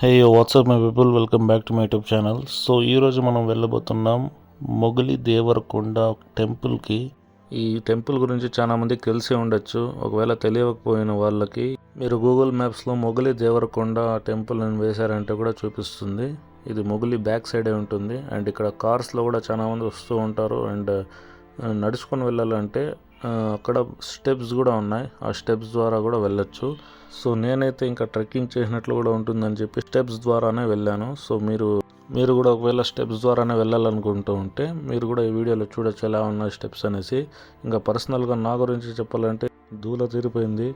Hey what's up my people welcome back to my YouTube channel so ఈరోజు మనం వెళ్ళబోతున్నాం మొగలి దేవరకొండ టెంపుల్కి. ఈ టెంపుల్ గురించి చాలా మందికి తెలిసి ఉండొచ్చు. ఒకవేళ తెలియకపోయిన వాళ్ళకి మీరు గూగుల్ మ్యాప్స్లో మొగలి దేవరకొండ టెంపుల్ అని వేశారంటే కూడా చూపిస్తుంది. ఇది మొగలి బ్యాక్ సైడే ఉంటుంది. అండ్ ఇక్కడ కార్స్లో కూడా చాలా మంది వస్తూ ఉంటారు. అండ్ నడుచుకొని వెళ్ళాలంటే అక్కడ స్టెప్స్ కూడా ఉన్నాయి. ఆ స్టెప్స్ ద్వారా కూడా వెళ్ళొచ్చు. సో నేనైతే ఇంకా ట్రెక్కింగ్ చేసినట్లు కూడా ఉంటుందని చెప్పి స్టెప్స్ ద్వారానే వెళ్ళాను. సో మీరు మీరు కూడా ఒకవేళ స్టెప్స్ ద్వారానే వెళ్ళాలనుకుంటూ ఉంటే మీరు కూడా ఈ వీడియోలో చూడొచ్చు ఎలా ఉన్నాయి స్టెప్స్ అనేసి. ఇంకా పర్సనల్గా నా గురించి చెప్పాలంటే దూల తీరిపోయింది.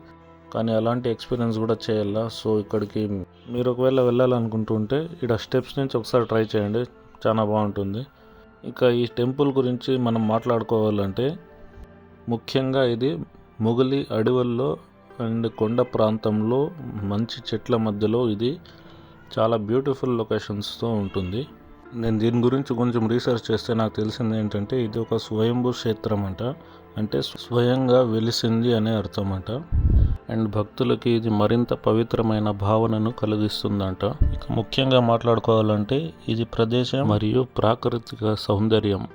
కానీ అలాంటి ఎక్స్పీరియన్స్ కూడా చేయాలా? సో ఇక్కడికి మీరు ఒకవేళ వెళ్ళాలనుకుంటూ ఉంటే ఇక్కడ స్టెప్స్ నుంచి ఒకసారి ట్రై చేయండి. చాలా బాగుంటుంది. ఇక ఈ టెంపుల్ గురించి మనం మాట్లాడుకోవాలంటే ముఖ్యంగా ఇది మొగలి అడవుల్లో అండ్ కొండ ప్రాంతంలో మంచి చెట్ల మధ్యలో ఇది చాలా బ్యూటిఫుల్ లొకేషన్స్తో ఉంటుంది. నేను దీని గురించి కొంచెం రీసెర్చ్ చేస్తే నాకు తెలిసింది ఏంటంటే ఇది ఒక స్వయంభూ క్షేత్రం అంట. అంటే స్వయంగా వెలిసింది అనే అర్థం అంట అండ్ భక్తులకి ఇది మరింత పవిత్రమైన భావనను కలిగిస్తుందంట. ఇక ముఖ్యంగా మాట్లాడుకోవాలంటే ఇది ప్రదేశం మరియు ప్రాకృతిక సౌందర్యం.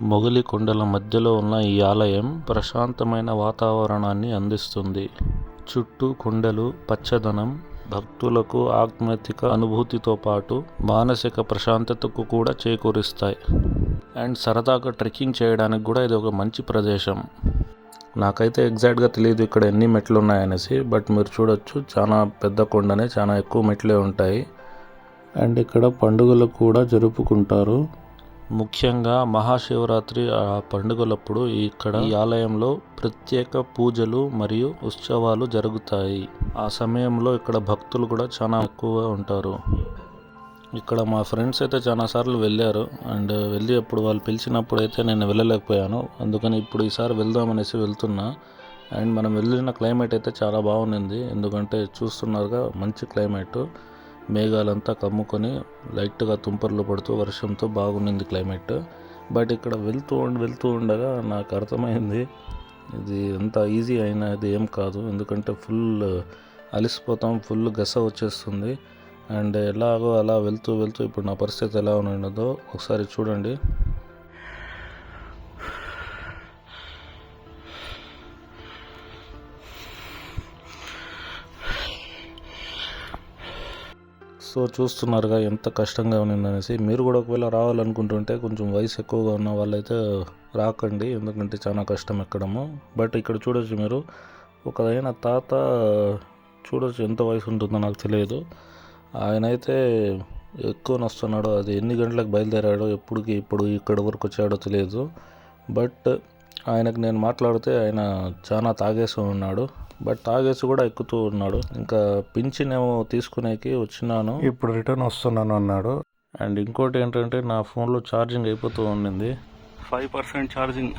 మొగలి కొండల మధ్యలో ఉన్న ఈ ఆలయం ప్రశాంతమైన వాతావరణాన్ని అందిస్తుంది. చుట్టూ కొండలు పచ్చదనం భక్తులకు ఆధ్యాత్మిక అనుభూతితో పాటు మానసిక ప్రశాంతతకు కూడా చేకూరుస్తాయి. అండ్ సరదాగా ట్రెక్కింగ్ చేయడానికి కూడా ఇది ఒక మంచి ప్రదేశం. నాకైతే ఎగ్జాక్ట్గా తెలియదు ఇక్కడ ఎన్ని మెట్లు ఉన్నాయనేసి బట్ మీరు చూడొచ్చు చాలా పెద్ద కొండనే చాలా ఎక్కువ మెట్లే ఉంటాయి. అండ్ ఇక్కడ పండుగలు కూడా జరుపుకుంటారు. ముఖ్యంగా మహాశివరాత్రి ఆ పండుగలప్పుడు ఇక్కడ ఈ ఆలయంలో ప్రత్యేక పూజలు మరియు ఉత్సవాలు జరుగుతాయి. ఆ సమయంలో ఇక్కడ భక్తులు కూడా చాలా ఎక్కువగా ఉంటారు. ఇక్కడ మా ఫ్రెండ్స్ అయితే చాలా సార్లు వెళ్ళారు. అండ్ వెళ్ళి అప్పుడు వాళ్ళు పిలిచినప్పుడు అయితే నేను వెళ్ళలేకపోయాను. అందుకని ఇప్పుడు ఈసారి వెళ్దామనేసి వెళ్తున్నా. అండ్ మనం వెళ్ళిన క్లైమేట్ అయితే చాలా బాగుంది ఎందుకంటే చూస్తున్నారుగా మంచి క్లైమేట్. మేఘాలంతా కమ్ముకొని లైట్గా తుంపర్లు పడుతూ వర్షంతో బాగుంది క్లైమేట్. బట్ ఇక్కడ వెళ్తూ వెళ్తూ ఉండగా నాకు అర్థమైంది ఇది అంత ఈజీ అయినది ఏం కాదు. ఎందుకంటే ఫుల్ అలిసిపోతాం ఫుల్ గస వచ్చేస్తుంది. అండ్ ఎలాగో అలా వెళ్తూ వెళ్తూ ఇప్పుడు నా పరిస్థితి ఎలా ఉన్నదో ఒకసారి చూడండి. సో చూస్తున్నారుగా ఎంత కష్టంగా ఉన్నదనేసి మీరు కూడా ఒకవేళ రావాలనుకుంటుంటే కొంచెం వయసు ఎక్కువగా ఉన్న వాళ్ళైతే రాకండి ఎందుకంటే చాలా కష్టం ఎక్కడము. బట్ ఇక్కడ చూడొచ్చు మీరు ఒకదైన తాత చూడొచ్చు ఎంత వయసు ఉంటుందో నాకు తెలియదు. ఆయన అయితే ఎక్కువ నొస్తున్నాడు అది ఎన్ని గంటలకు బయలుదేరాడో ఎప్పటికి ఇప్పుడు ఇక్కడ వరకు వచ్చాడో తెలియదు. బట్ ఆయనకు నేను మాట్లాడితే ఆయన చాలా తాగేసి ఉన్నాడు. బట్ తాగేసి కూడా ఎక్కుతూ ఉన్నాడు. ఇంకా పింఛన్ ఏమో తీసుకునేకి వచ్చినాను. ఇప్పుడు రిటర్న్ వస్తున్నాను అన్నాడు. అండ్ ఇంకోటి ఏంటంటే నా ఫోన్లో ఛార్జింగ్ అయిపోతూ ఉండింది. Five percent charging.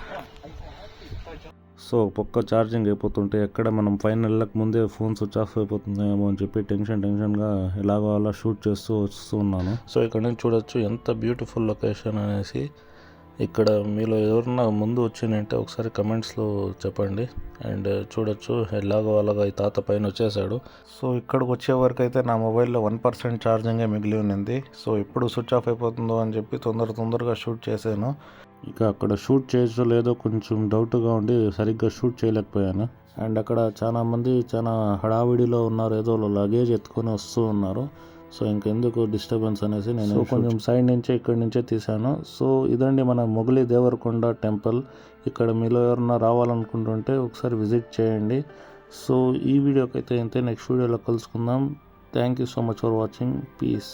సో పక్క ఛార్జింగ్ అయిపోతుంటే ఎక్కడ మనం ఫైన్ వెళ్ళక ముందే ఫోన్ స్విచ్ ఆఫ్ అయిపోతుందేమో అని చెప్పి టెన్షన్ టెన్షన్గా ఎలాగో అలా షూట్ చేస్తూ వస్తూ ఉన్నాను. సో ఇక్కడ నుంచి చూడొచ్చు ఎంత బ్యూటిఫుల్ లొకేషన్ అనేసి. ఇక్కడ మీలో ఎవరన్నా ముందు వచ్చిందంటే ఒకసారి కమెంట్స్లో చెప్పండి. అండ్ చూడొచ్చు ఎలాగో అలాగా ఈ తాత పైన వచ్చేసాడు. సో ఇక్కడికి వచ్చే వరకు అయితే నా మొబైల్లో వన్ పర్సెంట్ ఛార్జింగే మిగిలి ఉన్నింది సో ఎప్పుడు స్విచ్ ఆఫ్ అయిపోతుందో అని చెప్పి తొందర తొందరగా షూట్ చేశాను. ఇక అక్కడ షూట్ చేయొచ్చో లేదో కొంచెం డౌట్గా ఉండి సరిగ్గా షూట్ చేయలేకపోయాను. అండ్ అక్కడ చాలామంది చాలా హడావిడిలో ఉన్నారు. ఏదో లగేజ్ ఎత్తుకొని వస్తూ ఉన్నారు. సో ఇంకెందుకు డిస్టర్బెన్స్ అనేసి నేను కొంచెం సైడ్ నుంచే ఇక్కడి నుంచే తీశాను. సో ఇదండి మన మొగలి దేవరకొండ టెంపుల్ ఇక్కడ మీలో ఎవరన్నా రావాలనుకుంటుంటే ఒకసారి విజిట్ చేయండి. సో ఈ వీడియోకి అయితే ఇంతే. నెక్స్ట్ వీడియోలో కలుసుకుందాం. Thank you so much for watching peace